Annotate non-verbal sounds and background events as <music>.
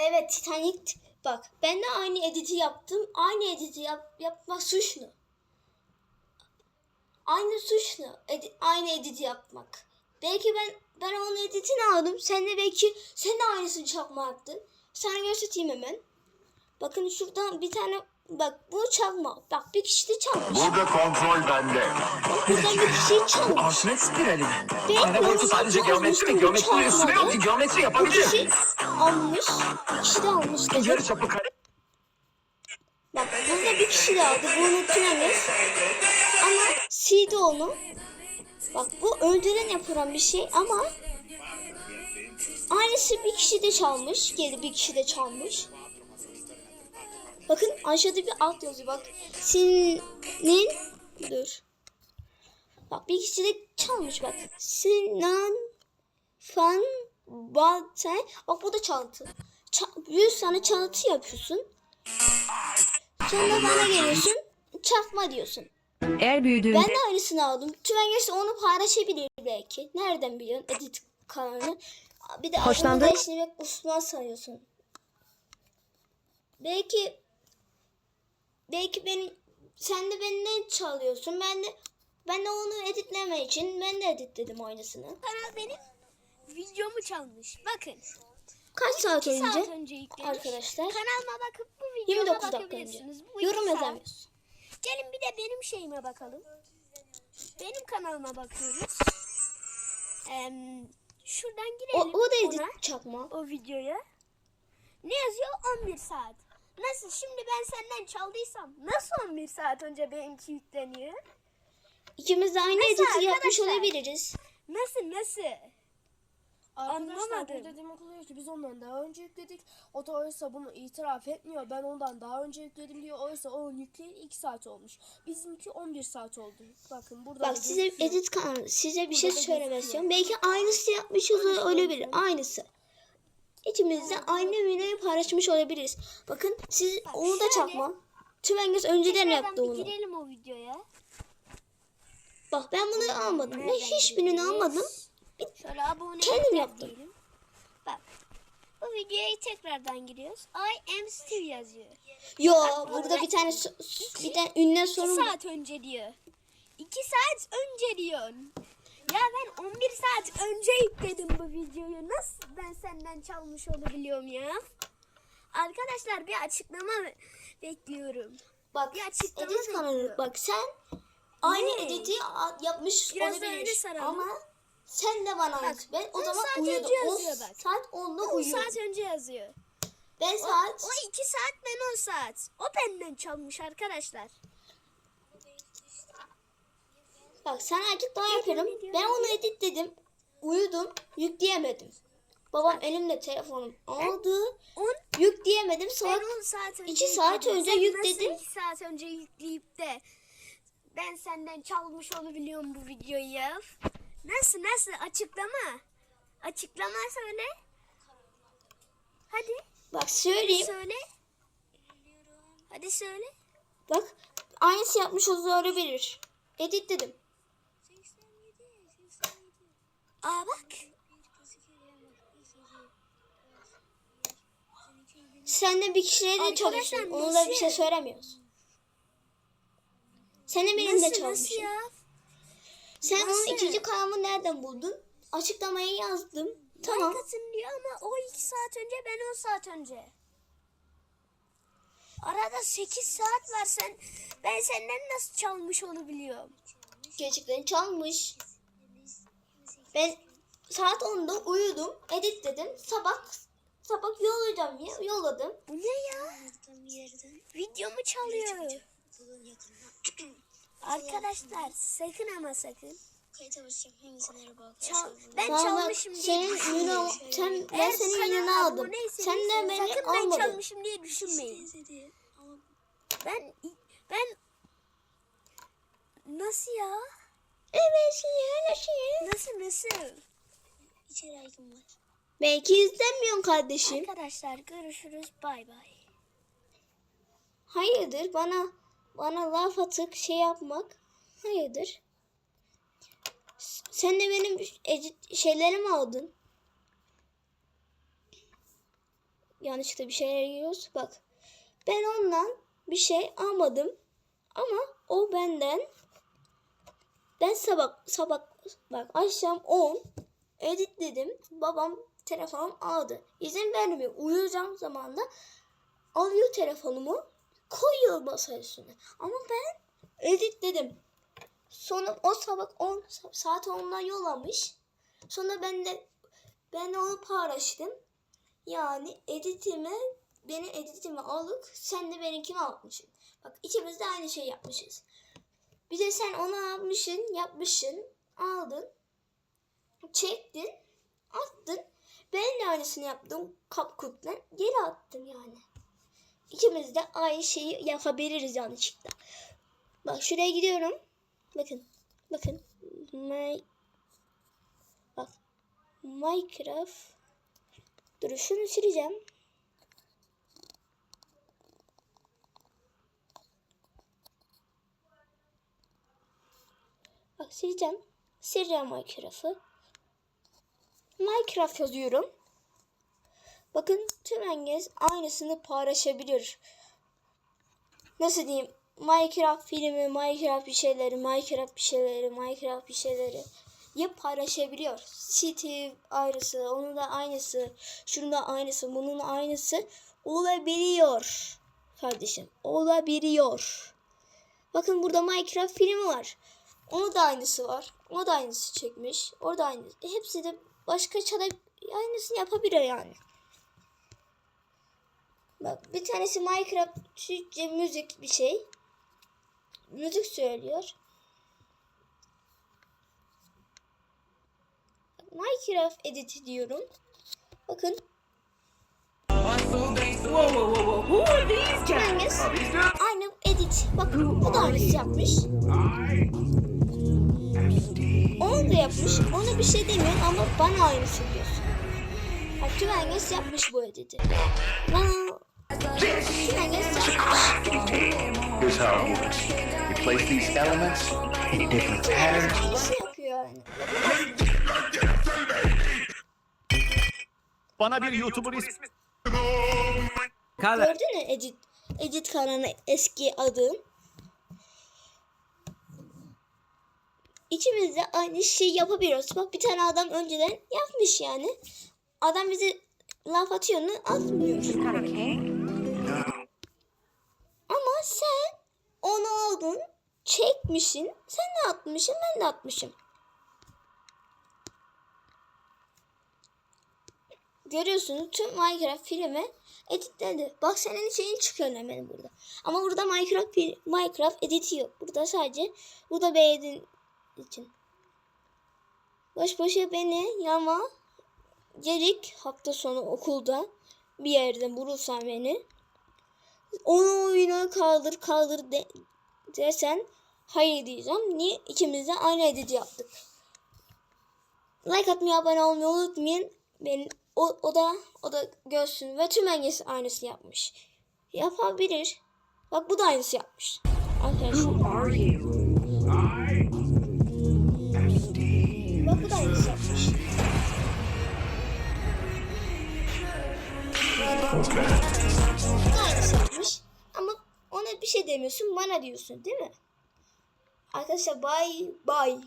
Evet Titanic bak ben de aynı editi yaptım. Aynı editi yap, yapmak suç mu? Aynı suç mu? Edi- aynı editi yapmak. Belki ben ben onun editini aldım. Sen de belki sen de aynısını yaptın. Sana göstereyim hemen. Bakın şuradan bir tane bak bu çakma. Bak bir kişi de çalmış. Burada kontrol bende. Buradan bir kişi çalmış. Arşimet spirali mi? Ben Kara boyutu sadece geometri ve almışım? geometrinin üstüne yok ki geometri Bir yapabilir. kişi almış. Bir kişi de almış. dedim. Yarı çapı kare. Bak burada bir kişi de aldı. Bunu unutmayız. Ama CD onu. Bak bu öldüren yapılan bir şey ama aynısı bir kişi de çalmış. Geri bir kişi de çalmış. Bakın aşağıda bir alt yazıyor bak. Senin dur. Bak bir kişi de çalmış bak. Sinan Fan Batay. Bak bu da çaltı. Ça- 100 tane çaltı yapıyorsun. Sonra bana geliyorsun. Çakma diyorsun. Er büyüdüğünde Ben de aynısını aldım. Tümen gerçi onu paylaşabilir belki. Nereden biliyorsun edit kanalını? Bir de Hoşlandın? Hoşlandın. işlemek Osman sanıyorsun. Belki belki benim sen de benden çalıyorsun. Ben de ben de onu editleme için ben de editledim aynısını. Kanal benim videomu çalmış. Bakın. Kaç saat önce? saat önce yüklemiş. Arkadaşlar Kanalıma bakıp bu videoma 29 dakika önce. bakabilirsiniz. Bu Yorum iki saat. yazamıyorsun. Gelin bir de benim şeyime bakalım. Benim kanalıma bakıyoruz. Em, şuradan O, girelim. o da edit ona, çakma. o videoya. Ne yazıyor? 11 saat. Nasıl? Şimdi ben senden çaldıysam nasıl 11 saat önce benimki yükleniyor? İkimiz de aynı Nasıl editi yapmış arkadaşlar? olabiliriz. Nasıl nasıl? Arkadaşlar Anlamadım. burada demek oluyor ki biz ondan daha önce yükledik. O da oysa bunu itiraf etmiyor. Ben ondan daha önce yükledim diyor. Oysa o yükleyeli 2 saat olmuş. Bizimki 11 saat oldu. Bakın burada Bak da size gözüküyor. edit kanalı size bir şey Burada da söylemek gözüküyor. istiyorum. Belki aynısı yapmışız olabilir. Aynısı. İkimiz de aynı videoyu paylaşmış olabiliriz. Bakın siz onu da şöyle- çakma. Tümengiz önceden yaptı onu. girelim o videoya. Bak ben bunu almadım. Ben Nereden hiçbirini almadım. Şöyle abone Kendim yaptım. diyelim. Bak. Bu videoya tekrardan giriyoruz. I am Steve yazıyor. Yo burada bir tane so- bir tane ünlem 2 sorun var. saat önce diyor. 2 saat önce diyor. Ya ben 11 saat önce yükledim bu videoyu. Nasıl ben senden çalmış olabiliyorum ya? Arkadaşlar bir açıklama bekliyorum. Bak Bir açıklama edit kanalı. Bak sen aynı Ne? editi yapmış Biraz olabilir. Ama sen de bana aynı. Ben o 10 zaman uyuyordum. 10 yazıyor bak. saat 10'da 10 uyuyordum. saat önce yazıyor. Ben saat O 2 saat ben 10 saat. O benden çalmış arkadaşlar. Bak sana açıklama yapıyorum. ediyorum. Ben onu editledim. Uyudum. Yükleyemedim. Babam elimde telefonum aldı. 10 Yükleyemedim. Ben Saat 10 saat önce iki saat önce Sen yükledim. Nasıl 2 saat önce yükleyip de ben senden çalmış olabiliyorum bu videoyu. Nasıl nasıl açıklama. Açıklama söyle. Hadi bak söyleyeyim. söyle. Hadi söyle. Bak aynısı yapmış olabilir. Editledim. Aa bak. Sen de bir kişiyle de çalışıyorsun. Onu da bir şey söylemiyoruz. Sen de benimle Nasıl ya? Sen onun Nasıl? ikinci kanalımı nereden buldun? Açıklamayı yazdım. Tamam. Atın diyor ama o 2 saat önce ben 10 saat önce. Arada 8 saat var sen. Ben senden nasıl çalmış olabiliyorum? Gerçekten çalmış. Ben saat 10'da uyudum. Editledim. Sabah sabah yollayacağım diye yolladım. Bu ne ya? Videomu çalıyor. <clears throat> Arkadaşlar sakın ama sakın. Çal, ben Vallahi çalmışım diye senin ünü, sen, ben senin ününü aldım. Sen de beni sakın ben almadın. çalmışım diye düşünmeyin. Ben ben nasıl ya? Evet ya şey. Nasıl nasıl? Belki izlemiyorsun kardeşim. Arkadaşlar görüşürüz. Bay bay. Hayırdır bana bana laf atık şey yapmak. Hayırdır? Sen de benim şeylerimi aldın. yanlışlıkla bir şeyler yiyoruz. Bak ben ondan bir şey almadım ama o benden ben sabah sabah bak akşam 10 editledim. Babam telefonum aldı. İzin vermiyor. Uyuyacağım zamanda alıyor telefonumu koyuyor masa üstüne. Ama ben editledim. Sonra o sabah 10 saat 10'dan yollamış. Sonra ben de ben onu paylaştım. Yani editime beni editime alıp sen de benimkini almışsın. Bak ikimiz de aynı şey yapmışız. Bir de sen onu almışsın, yapmışsın, aldın, çektin, attın. Ben de aynısını yaptım kapkutla geri attım yani. İkimiz de aynı şeyi yapabiliriz yanlışlıkla. Bak şuraya gidiyorum. Bakın. Bakın. My Bak. Minecraft. Dur şunu sileceğim. Bak sileceğim. Sileceğim Minecraft'ı. Minecraft yazıyorum. Bakın tüm herkes aynısını paylaşabilir. Nasıl diyeyim? Minecraft filmi, Minecraft bir şeyleri, Minecraft bir şeyleri, Minecraft bir şeyleri ya paylaşabiliyor. Steve ayrısı, onun da aynısı, şunun da aynısı, bunun aynısı olabiliyor. Kardeşim, olabiliyor. Bakın burada Minecraft filmi var. Onu da aynısı var. O da aynısı çekmiş. Orada aynısı. Hepsi de başka çada aynısını yapabilir yani. Bak bir tanesi Minecraft Türkçe müzik bir şey. Müzik söylüyor. Minecraft edit diyorum. Bakın. Whoa, whoa, whoa, whoa. Who are these guys? Hangisi? Are these dudes? Aynı edit. Bak bu da aynısı yapmış. Onu da yapmış. Ona bir şey demiyor ama bana aynısı diyorsun. Bak tüm herkes yapmış bu editi. Bana tüm herkes yapmış. Here's how it works. You place these elements in different patterns. Bana bir YouTuber ismi. Gördün mü edit, edit kanalı eski adın? İkimiz de aynı şeyi yapabiliyoruz. Bak bir tane adam önceden yapmış yani. Adam bize laf atıyor mu? Atmıyor. Ama sen onu aldın, çekmişsin. Sen de atmışsın, ben de atmışım. Görüyorsunuz tüm Minecraft filmi editlendi. Bak senin şeyin çıkıyor hemen burada. Ama burada Minecraft Minecraft editi yok. Burada sadece burada beğendin için. Boş boşa beni yama gelik hafta sonu okulda bir yerde bulursan beni onu oyuna kaldır kaldır de, desen hayır diyeceğim. Niye? İkimiz de aynı edit yaptık. Like atmayı, abone olmayı unutmayın. Ben o, o da o da görsün ve tüm herkes aynısını yapmış. Yapabilir. Bak bu da aynısı yapmış. Arkadaşlar. Bak bu da aynısı yapmış. Bu da aynısı yapmış. Ama ona bir şey demiyorsun bana diyorsun değil mi? Arkadaşlar bye bye.